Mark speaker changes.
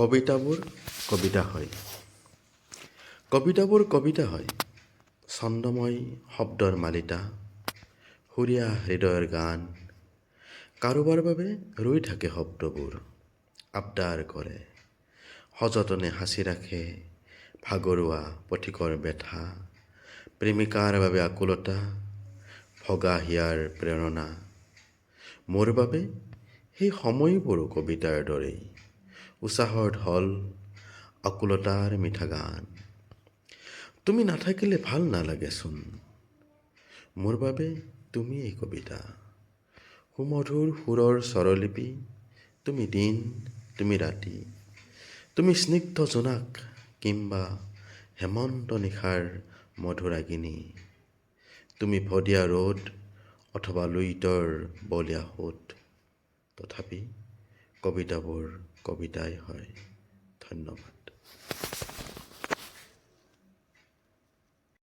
Speaker 1: কবিতাবোৰ কবিতা হয়। কবিতাবোৰ কবিতা হয়। ছন্দময় শব্দৰ মালিতা, সুৰীয়া হৃদয়ৰ গান। কাৰোবাৰ বাবে ৰৈ থাকে শব্দবোৰ, আবদাৰ কৰে। সযতনে সাঁচি ৰাখে ভাগৰুৱা পথিকৰ বেথা প্ৰেমিকাৰ বাবে আকুলতা, ভগা হিয়াৰ প্ৰেৰণা। মোৰ বাবে সেই সময়বোৰো কবিতাৰ দৰেই। উৎসাহৰ ঢল আকুলতাৰ মিঠা গান। তুমি নাথাকিলে ভাল নালাগেচোন। মোৰ বাবে তুমিয়েই কবিতা। সুমধুৰ সুৰৰ স্বৰলিপি তুমি দিন তুমি ৰাতি। তুমি স্নিগ্ধ জোনাক কিম্বা হেমন্ত নিশাৰ মধুৰাগিনী। তুমি ভদীয়া ৰ'দ অথবা লুইতৰ বলীয়া সোঁত। তথাপি কবিতাবোৰ কবিতাই হয়। ধন্যবাদ।